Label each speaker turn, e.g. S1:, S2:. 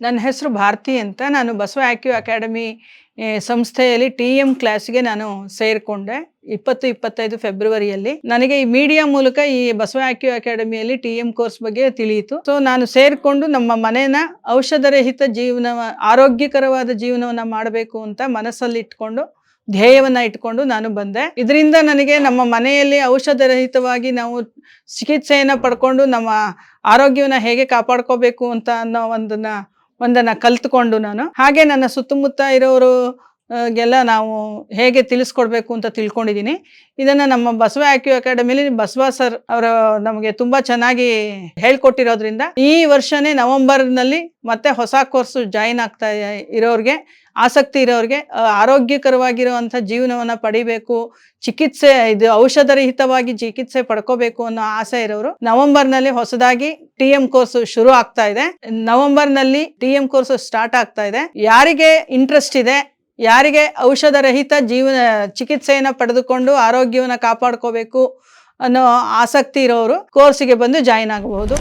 S1: ನನ್ನ ಹೆಸರು ಭಾರತಿ ಅಂತ ನಾನು ಬಸವ ಆಕ್ಯೂ ಅಕಾಡೆಮಿ ಸಂಸ್ಥೆಯಲ್ಲಿ ಟಿ ಎಂ ಕ್ಲಾಸ್ಗೆ ನಾನು ಸೇರಿಕೊಂಡೆ ಇಪ್ಪತ್ತು ಇಪ್ಪತ್ತೈದು ಫೆಬ್ರವರಿಯಲ್ಲಿ. ನನಗೆ ಈ ಮೀಡಿಯಾ ಮೂಲಕ ಈ ಬಸವ ಆಕ್ಯೂ ಅಕಾಡೆಮಿಯಲ್ಲಿ ಟಿ ಎಂ ಕೋರ್ಸ್ ಬಗ್ಗೆ ತಿಳಿಯಿತು. ಸೊ, ನಾನು ಸೇರಿಕೊಂಡು ನಮ್ಮ ಮನೇನ ಔಷಧರಹಿತ ಜೀವನ ಆರೋಗ್ಯಕರವಾದ ಜೀವನವನ್ನು ಮಾಡಬೇಕು ಅಂತ ಮನಸ್ಸಲ್ಲಿ ಇಟ್ಕೊಂಡು ಧ್ಯೇಯವನ್ನ ಇಟ್ಕೊಂಡು ನಾನು ಬಂದೆ. ಇದರಿಂದ ನನಗೆ ನಮ್ಮ ಮನೆಯಲ್ಲಿ ಔಷಧರಹಿತವಾಗಿ ನಾವು ಚಿಕಿತ್ಸೆಯನ್ನು ಪಡ್ಕೊಂಡು ನಮ್ಮ ಆರೋಗ್ಯವನ್ನ ಹೇಗೆ ಕಾಪಾಡ್ಕೋಬೇಕು ಅಂತ ಅನ್ನೋ ಒಂದನ್ನ ಒಂದನ್ನ ಕಲ್ತ್ಕೊಂಡು ನಾನು. ಹಾಗೆ ನನ್ನ ಸುತ್ತಮುತ್ತ ಇರೋರು ಗೆಲ್ಲ ನಾವು ಹೇಗೆ ತಿಳಿಸ್ಕೊಡ್ಬೇಕು ಅಂತ ತಿಳ್ಕೊಂಡಿದ್ದೀನಿ. ಇದನ್ನು ನಮ್ಮ ಬಸವ ಆಕ್ಯೂ ಅಕಾಡೆಮಿಲಿ ಬಸವ ಸರ್ ಅವರ ನಮಗೆ ತುಂಬ ಚೆನ್ನಾಗಿ ಹೇಳ್ಕೊಟ್ಟಿರೋದ್ರಿಂದ ಈ ವರ್ಷನೇ ನವೆಂಬರ್ನಲ್ಲಿ ಮತ್ತೆ ಹೊಸ ಕೋರ್ಸ್ ಜಾಯಿನ್ ಆಗ್ತಾ ಇರೋರಿಗೆ ಆಸಕ್ತಿ ಇರೋರಿಗೆ ಆರೋಗ್ಯಕರವಾಗಿರುವಂಥ ಜೀವನವನ್ನು ಪಡಿಬೇಕು, ಚಿಕಿತ್ಸೆ ಇದು ಔಷಧರಹಿತವಾಗಿ ಚಿಕಿತ್ಸೆ ಪಡ್ಕೋಬೇಕು ಅನ್ನೋ ಆಸೆ ಇರೋರು. ನವೆಂಬರ್ನಲ್ಲಿ ಹೊಸದಾಗಿ ಟಿ ಎಂ ಕೋರ್ಸ್ ಶುರು ಆಗ್ತಾ ಇದೆ. ನವೆಂಬರ್ನಲ್ಲಿ ಟಿ ಎಂ ಕೋರ್ಸ್ ಸ್ಟಾರ್ಟ್ ಆಗ್ತಾ ಇದೆ. ಯಾರಿಗೆ ಇಂಟ್ರೆಸ್ಟ್ ಇದೆ ಯಾರಿಗೆ ಔಷಧರಹಿತ ಜೀವನ ಚಿಕಿತ್ಸೆಯನ್ನು ಪಡೆದುಕೊಂಡು ಆರೋಗ್ಯವನ್ನು ಕಾಪಾಡ್ಕೋಬೇಕು ಅನ್ನೋ ಆಸಕ್ತಿ ಇರೋರು ಕೋರ್ಸಿಗೆ ಬಂದು ಜಾಯಿನ್ ಆಗಬಹುದು.